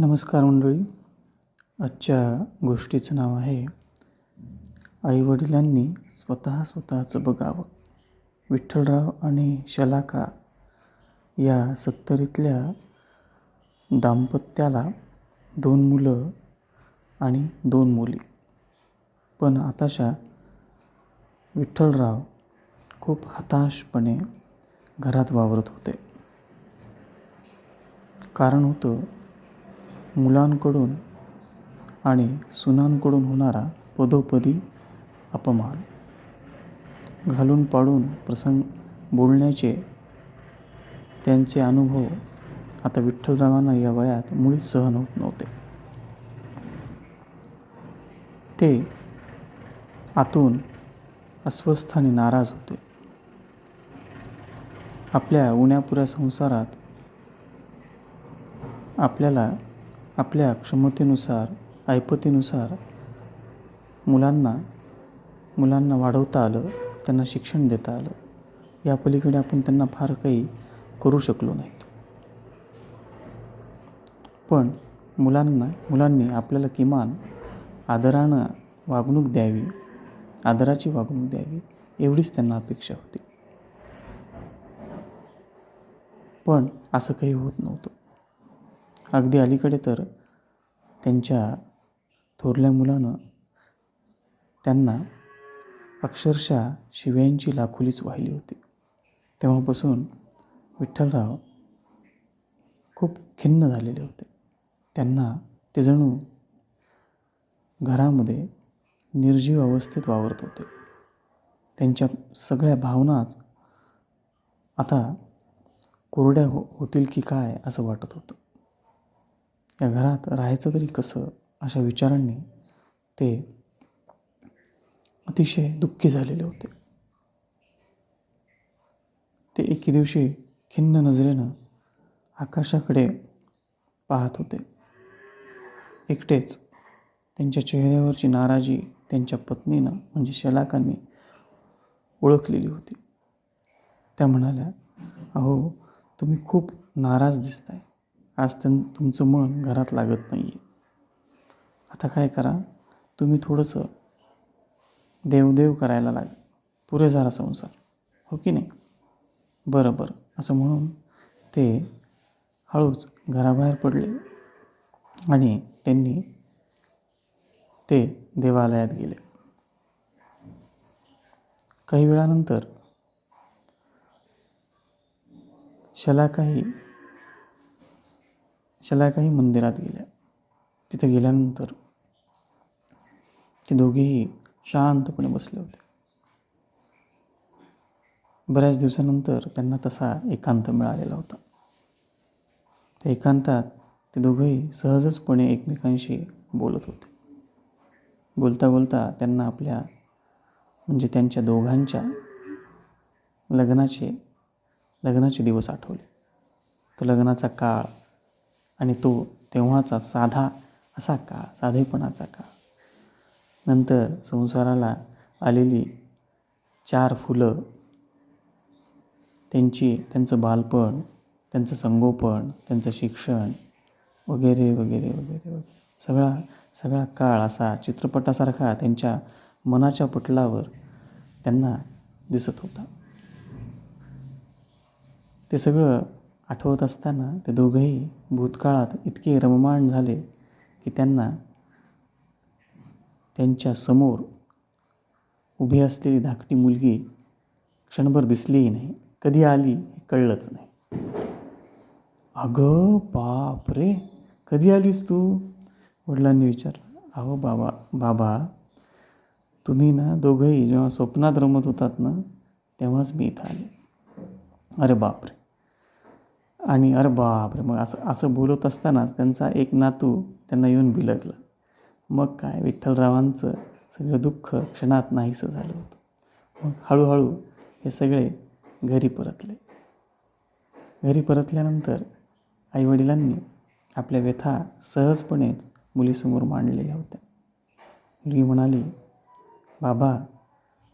नमस्कार मंडळी. आजच्या गोष्टीचं नाव आहे आईवडिलांनी स्वतः स्वतःचं बघावं. विठ्ठलराव आणि शलाका या सत्तरीतल्या दाम्पत्याला दोन मुलं आणि दोन मुली. पण आताशा विठ्ठलराव खूप हताशपणे घरात वावरत होते. कारण होतं मुलांकडून आणि सुनांकडून होणारा पदोपदी अपमान. घालून पाडून प्रसंग बोलण्याचे त्यांचे अनुभव आता विठ्ठलरावांना या वयात मुळीच सहन होत नव्हते. ते आतून अस्वस्थ आणि नाराज होते. आपल्या उण्यापुऱ्या संसारात आपल्याला आपल्या क्षमतेनुसार ऐपतीनुसार मुलांना मुलांना वाढवता आलं त्यांना शिक्षण देता आलं. या पलीकडे आपण त्यांना फार काही करू शकलो नाहीत. पण मुलांना मुलांनी आपल्याला किमान आदरानं वागणूक द्यावी आदराची वागणूक द्यावी एवढीच त्यांना अपेक्षा होती. पण असं काही होत नव्हतं. अगदी अलीकडे तर त्यांच्या थोरल्या मुलानं त्यांना अक्षरशः शिव्यांची लाखोलीच वाहिली होती. तेव्हापासून विठ्ठलराव खूप खिन्न झालेले होते. त्यांना ते जणू घरामध्ये निर्जीव अवस्थेत वावरत होते. त्यांच्या सगळ्या भावनाच आता कोरड्या हो होतील की काय असं वाटत होतं. या घरात राहायचं तरी कसं अशा विचारांनी ते अतिशय दुःखी झालेले होते. ते एके दिवशी खिन्न नजरेनं आकाशाकडे पाहत होते. एकटेच त्यांच्या चेहऱ्यावरची नाराजी त्यांच्या पत्नीनं म्हणजे शलाकांनी ओळखलेली होती. त्या म्हणाल्या अहो तुम्ही खूप नाराज दिसताय. आज त्यां तुमचं मन घरात लागत नाही आहे आता काय करा तुम्ही थोडंसं देवदेव करायला लाग. पुरे झाला संसार. हो की नाही? बरं बरं. असं म्हणून ते हळूच घराबाहेर पडले आणि त्यांनी ते देवालयात गेले. काही वेळानंतर शलाकाही शलाकाही मंदिरात गेल्या. तिथे गेल्यानंतर ते दोघेही शांतपणे बसले होते. बऱ्याच दिवसानंतर त्यांना तसा एकांत मिळालेला होता. त्या एकांतात ते दोघंही सहजचपणे एकमेकांशी बोलत होते. बोलता बोलता त्यांना आपल्या म्हणजे त्यांच्या दोघांच्या लग्नाचे लग्नाचे दिवस आठवले. तो लग्नाचा काळ आणि तो तेव्हाचा साधा असा काळ साधेपणाचा काळ नंतर संसाराला आलेली चार फुलं त्यांची त्यांचं बालपण त्यांचं संगोपन त्यांचं शिक्षण वगैरे वगैरे वगैरे वगैरे. सगळा सगळा काळ असा चित्रपटासारखा त्यांच्या मनाच्या पटलावर त्यांना दिसत होता. ते सगळं आठवत असताना ते दोघंही भूतकाळात इतके रममाण झाले की त्यांना त्यांच्यासमोर उभी असलेली धाकटी मुलगी क्षणभर दिसलीही नाही. कधी आली हे कळलंच नाही. अगं बाप रे कधी आलीस तू? वडिलांनी विचारलं. अहो बाबा बाबा तुम्ही ना दोघंही जेव्हा स्वप्नात रमत होतात ना तेव्हाच मी इथं आले. अरे बापरे आणि अरे बापरे मग असं असं बोलत असतानाच त्यांचा एक नातू त्यांना येऊन बिलगला. मग काय विठ्ठलरावांचं सगळं दुःख क्षणात नाहीसं झालं होतं. मग हळूहळू हे सगळे घरी परतले. घरी परतल्यानंतर आईवडिलांनी आपल्या व्यथा सहजपणेच मुलीसमोर मांडलेल्या होत्या. मुलगी म्हणाली बाबा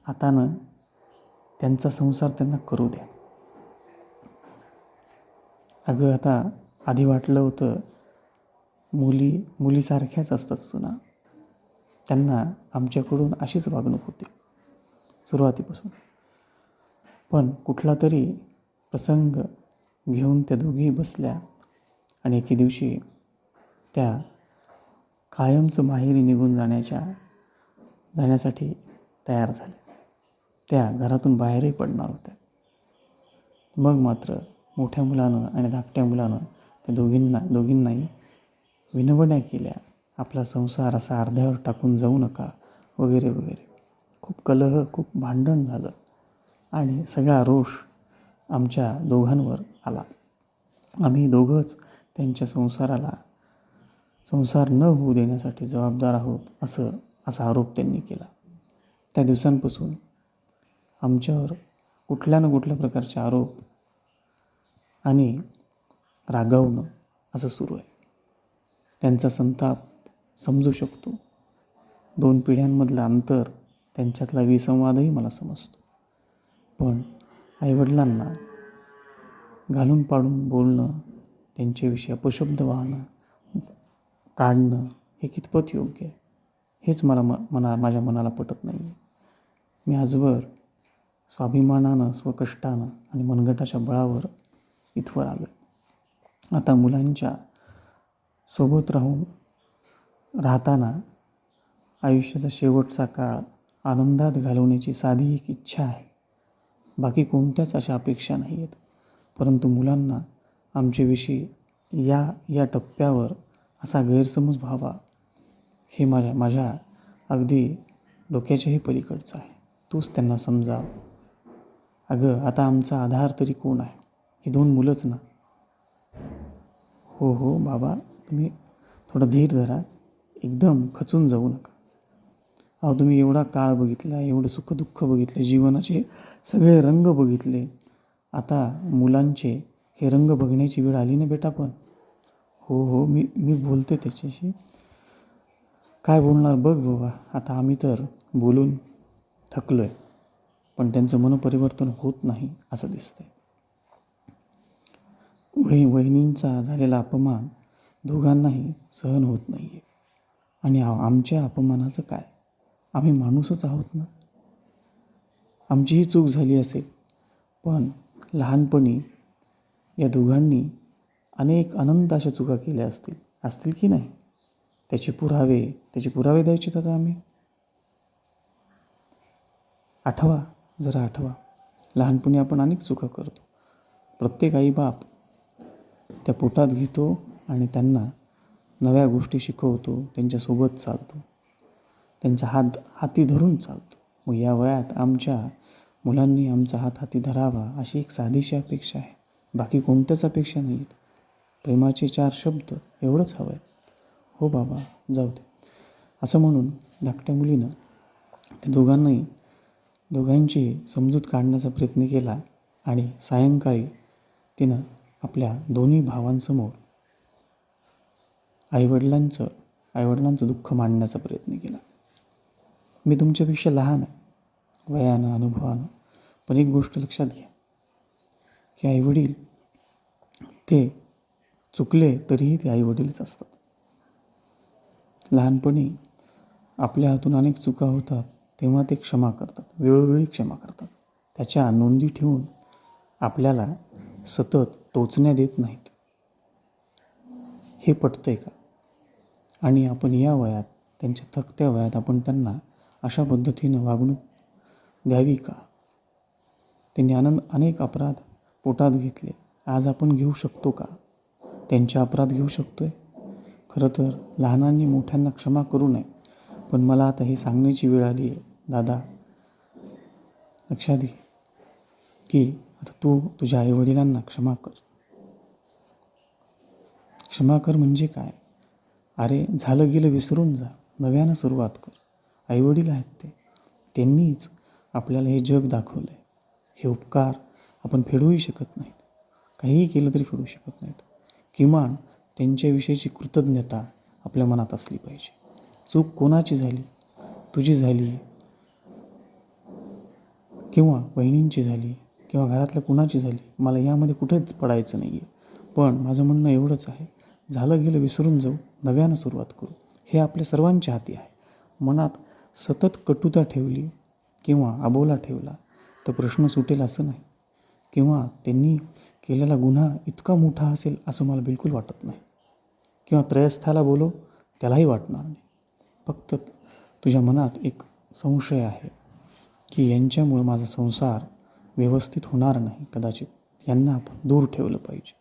आता ना त्यांचा संसार त्यांना करू द्या. अगं आता आधी वाटलं होतं मुली मुलीसारख्याच असतात सुना. त्यांना आमच्याकडून अशीच वागणूक होती सुरुवातीपासून. पण कुठला तरी प्रसंग घेऊन त्या दोघी बसल्या आणि एके दिवशी त्या कायमचं माहेरी निघून जाण्याच्या जाण्यासाठी तयार झाल्या. त्या घरातून बाहेरही पडणार होत्या. मग मात्र मोठ्या मुलानं आणि धाकट्या मुलानं त्या दोघींना दोघींनाही विनवण्या केल्या. आपला संसार असा अर्ध्यावर टाकून जाऊ नका वगैरे वगैरे. खूप कलह खूप भांडण झालं. आणि सगळा रोष आमच्या दोघांवर आला. आम्ही दोघंच त्यांच्या संसाराला संसार न होऊ देण्यासाठी जबाबदार आहोत असं असा आरोप त्यांनी केला. त्या दिवसांपासून आमच्यावर कुठल्या ना कुठल्या प्रकारचे आरोप आणि रागावणं असं सुरू आहे. त्यांचा संताप समजू शकतो. दोन पिढ्यांमधलं अंतर त्यांच्यातला विसंवादही मला समजतो. पण आईवडिलांना घालून पाडून बोलणं त्यांच्याविषयी अपशब्द वाहणं काढणं हे कितपत योग्य आहे हेच मला म मना माझ्या मनाला पटत नाही आहे मी आजवर स्वाभिमानानं स्वकष्टानं आणि मनगटाच्या बळावर इथवर आलो आता मुलांच्या सोबत राहून राहताना आयुष्याचा शेवटचा काळ आनंदात घालवण्याची साधी एक इच्छा आहे. बाकी कोणत्याच अशा अपेक्षा नाही आहेत परंतु मुलांना आमच्याविषयी या या टप्प्यावर असा गैरसमज व्हावा हे माझ्या माझ्या अगदी डोक्याच्याही पलीकडचं आहे. तूच त्यांना समजाव. अगं आता आमचा आधार तरी कोण आहे? ही दोन मुलंच ना. हो हो बाबा तुम्ही थोडं धीर धरा. एकदम खचून जाऊ नका. अहो तुम्ही एवढा काळ बघितला एवढं सुखदुःख बघितले जीवनाचे सगळे रंग बघितले. आता मुलांचे हे रंग बघण्याची वेळ आली ना बेटा पण. हो हो मी मी बोलते त्याच्याशी. काय बोलणार बघ बाबा आता आम्ही तर बोलून थकलो आहे पण त्यांचं मनपरिवर्तन होत नाही असं दिसतंय. वही वहिनींचा झालेला अपमान दोघांनाही सहन होत नाही आहे आणि आमच्या अपमानाचं काय? आम्ही माणूसच आहोत ना? आमचीही चूक झाली असेल पण लहानपणी या दोघांनी अनेक अनंत अशा चुका केल्या असतील. असतील की नाही? त्याचे पुरावे त्याचे पुरावे द्यायचे आता आम्ही. आठवा जरा आठवा. लहानपणी आपण अनेक चुका करतो. प्रत्येक आई बाप त्या पोटात घेतो आणि त्यांना नव्या गोष्टी शिकवतो त्यांच्यासोबत चालतो. त्यांचा हात हाती धरून चालतो. मग या वयात आमच्या मुलांनी आमचा हात हाती धरावा अशी एक साधीशी अपेक्षा आहे. बाकी कोणत्याच अपेक्षा नाहीत. प्रेमाचे चार शब्द एवढंच हवं आहे हो बाबा जाऊ दे. असं म्हणून धाकट्या मुलीनं त्या दोघांनाही दोघांची समजूत काढण्याचा प्रयत्न केला आणि सायंकाळी तिनं आपल्या दोन्ही भावांसमोर आईवडिलांचं आईवडिलांचं दुःख मांडण्याचा प्रयत्न केला. मी तुमच्यापेक्षा लहान आहे वयानं अनुभवानं. पण एक गोष्ट लक्षात घ्या की आईवडील ते चुकले तरीही ते आईवडीलच असतात. लहानपणी आपल्या हातून अनेक चुका होतात तेव्हा ते क्षमा करतात वेळोवेळी क्षमा करतात. त्याच्या नोंदी ठेवून आपल्याला सतत टोचण्या देत नाहीत. हे पटतंय का? आणि आपण या वयात त्यांच्या थकत्या वयात आपण त्यांना अशा पद्धतीनं वागणूक द्यावी का? त्यांनी आनंद अनेक अपराध पोटात घेतले. आज आपण घेऊ शकतो का? त्यांचे अपराध घेऊ शकतो आहे खरं तर लहानांनी मोठ्यांना क्षमा करू नये पण मला आता हे सांगण्याची वेळ आली आहे. दादा लक्षात घे की आता तू तुझ्या आईवडिलांना क्षमा कर. क्षमा कर म्हणजे काय? अरे झालं गेलं विसरून जा. नव्यानं सुरुवात कर. आईवडील आहेत ते. त्यांनीच आपल्याला हे जग दाखवलं आहे हे उपकार आपण फेडूही शकत नाहीत. काहीही केलं तरी फेडू शकत नाहीत. किमान त्यांच्याविषयीची कृतज्ञता आपल्या मनात असली पाहिजे. चूक कोणाची झाली? तुझी झाली? किंवा बहिणींची झाली? किंवा घरातल्या कुणाची झाली? मला यामध्ये कुठेच पडायचं नाही आहे पण माझं म्हणणं एवढंच आहे. झालं गेलं विसरून जाऊ नव्यानं सुरुवात करू. हे आपल्या सर्वांच्या हाती आहे. मनात सतत कटुता ठेवली किंवा अबोला ठेवला तर प्रश्न सुटेल असं नाही. किंवा त्यांनी केलेला गुन्हा इतका मोठा असेल असं मला बिलकुल वाटत नाही. किंवा त्रयस्थाला बोलो त्यालाही वाटणार नाही. फक्त तुझ्या मनात एक संशय आहे की यांच्यामुळं माझा संसार व्यवस्थित होणार नाही कदाचित. यांना आपण दूर ठेवलं पाहिजे.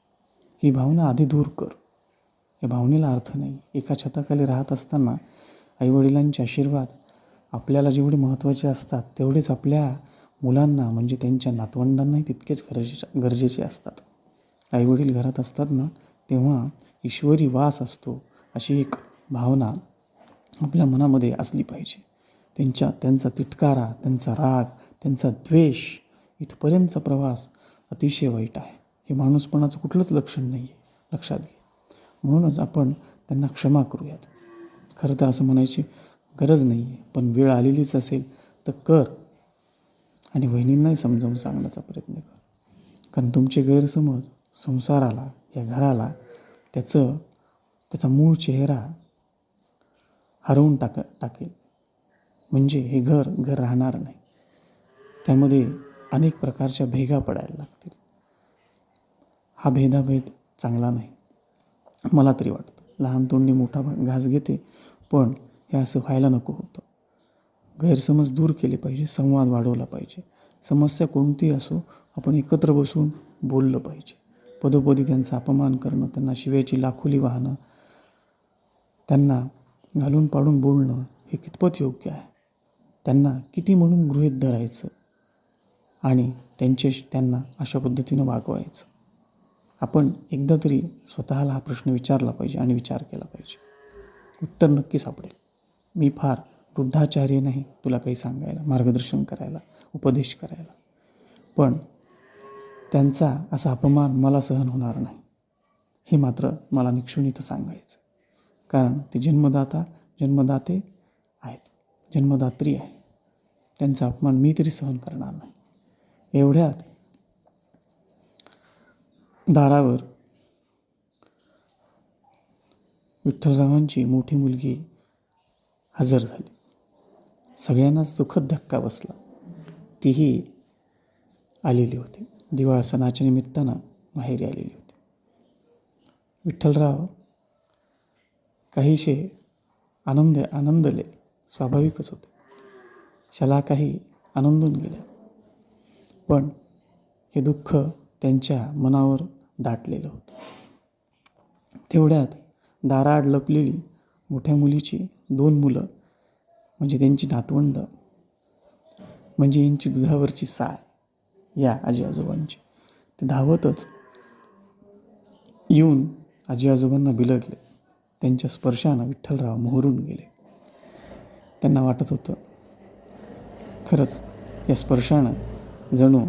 ही भावना आधी दूर कर. या भावनेला अर्थ नाही. एका छताखाली राहत असताना आईवडिलांचे आशीर्वाद आपल्याला जेवढे महत्त्वाचे असतात तेवढेच आपल्या मुलांना म्हणजे त्यांच्या नातवंडांनाही तितकेच गरजेचे गरजेचे असतात. आईवडील घरात असतात ना तेव्हा ईश्वरी वास असतो अशी एक भावना आपल्या मनामध्ये असली पाहिजे. त्यांच्या त्यांचा तिटकारा त्यांचा राग त्यांचा द्वेष इथपर्यंतचा प्रवास अतिशय वाईट आहे. हे माणूसपणाचं कुठलंच लक्षण नाही आहे लक्षात घे म्हणूनच आपण त्यांना क्षमा करूयात. खरं तर असं म्हणायची गरज नाही आहे पण वेळ आलेलीच असेल तर कर आणि वहिनींनाही समजावून सांगण्याचा प्रयत्न कर. कारण तुमचे गैरसमज संसाराला या घराला त्याचं त्याचा मूळ चेहरा हरवून टाक टाकेल. म्हणजे हे घर घर राहणार नाही. त्यामध्ये अनेक प्रकारच्या भेगा पडायला लागतील. हा भेदाभेद चांगला नाही. मला तरी वाटतं. लहान तोंडी मोठा घास घेते पण हे असं व्हायला नको होतं. गैरसमज दूर केले पाहिजे संवाद वाढवला पाहिजे. समस्या कोणती असो आपण एकत्र बसून बोललं पाहिजे. पदोपदी त्यांचा अपमान करणं त्यांना शिव्याची लाखोली वाहणं त्यांना घालून पाडून बोलणं हे कितपत योग्य आहे? त्यांना किती म्हणून गृहीत धरायचं? आणि त्यांचे त्यांना अशा पद्धतीनं वागवायचं? आपण एकदा तरी स्वतःला हा प्रश्न विचारला पाहिजे आणि विचार केला पाहिजे. उत्तर नक्की सापडेल. मी फार वृद्धाचार्य नाही तुला काही सांगायला मार्गदर्शन करायला उपदेश करायला. पण त्यांचा असा अपमान मला सहन होणार नाही. हे मात्र मला निक्षून इथं सांगायचं. कारण ते जन्मदाता जन्मदाते आहेत. जन्मदात्री आहे. त्यांचा अपमान मी तरी सहन करणार नाही. एवढ्यात दारावर. विठ्ठलरावांची मोठी मुलगी हजर झाली. सगळ्यांना सुखद धक्का बसला. तीही आलेली होती. दिवाळ सणाच्या निमित्तानं माहेरी आलेली होती. विठ्ठलराव काहीशे आनंद आनंदले स्वाभाविकच होते. शला काही आनंदून गेल्या. पण हे दुःख त्यांच्या मनावर दाटलेलं होतं. तेवढ्यात दाराआड लपलेली मोठ्या मुलीची दोन मुलं म्हणजे त्यांची नातवंड म्हणजे यांची दुधावरची साय या आजी आजोबांची ते धावतच येऊन आजी आजोबांना बिलगले. त्यांच्या स्पर्शानं विठ्ठलराव मोहरून गेले. त्यांना वाटत होतं खरंच या स्पर्शानं जणू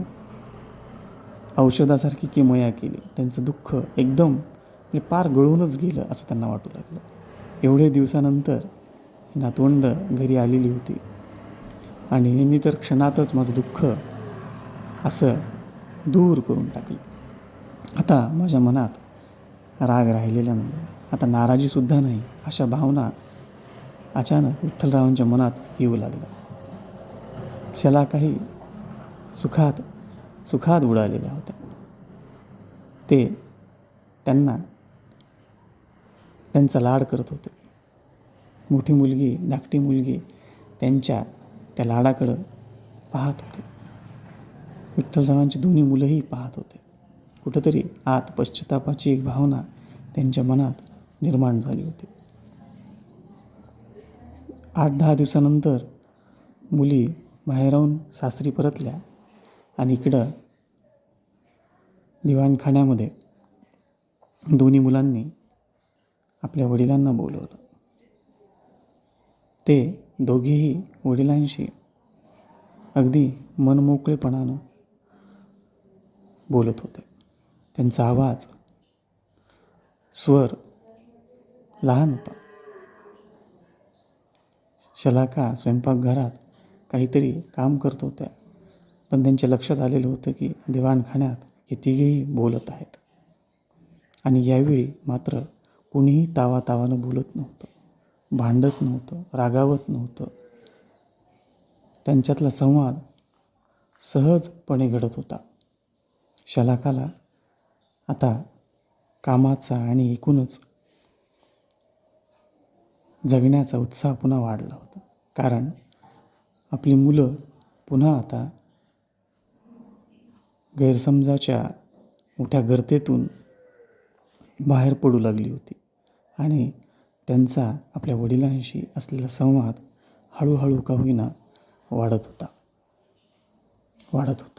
औषधासारखी किमया केली. त्यांचं दुःख एकदम म्हणजे पार गळूनच गेलं असं त्यांना वाटू लागलं. एवढे दिवसानंतर नातवंड घरी आलेली होती. आणि यांनी तर क्षणातच माझं दुःख असं दूर करून टाकलं. आता माझ्या मनात राग राहिलेला नाही. आता नाराजीसुद्धा नाही. अशा भावना अचानक विठ्ठलरावांच्या मनात येऊ लागल्या. शला काही सुखात सुखात उडालेल्या होत्या. ते त्यांना त्यांचा लाड करत होते. मोठी मुलगी धाकटी मुलगी त्यांच्या त्या लाडाकडं पाहत होते. विठ्ठलरावांची दोन्ही मुलंही पाहत होते. कुठंतरी आत पश्चातापाची एक भावना त्यांच्या मनात निर्माण झाली होती. आठ दहा दिवसानंतर मुली बाहेरून सासरी परतल्या. आणि इकडं दिवाणखान्यामध्ये दोन्ही मुलांनी आपल्या वडिलांना बोलवलं. ते दोघेही वडिलांशी अगदी मनमोकळेपणानं बोलत होते. त्यांचा आवाज स्वर लहान होता. शलाका स्वयंपाकघरात काहीतरी काम करत होत्या. पण त्यांच्या लक्षात आलेलं होतं की दिवाणखान्यात हे तिघेही बोलत आहेत. आणि यावेळी मात्र कुणीही तावातावानं बोलत नव्हतं भांडत नव्हतं रागावत नव्हतं. त्यांच्यातला संवाद सहजपणे घडत होता. शलाकाला आता कामाचा आणि एकूणच जगण्याचा उत्साह पुन्हा वाढला होता. कारण आपली मुलं पुन्हा आता गैरसमजाच्या मोठ्या गर्तेतून बाहेर पडू लागली होती. आणि त्यांचा आपल्या वडिलांशी असलेला संवाद हळूहळू का होईना वाढत होता. वाढत होता.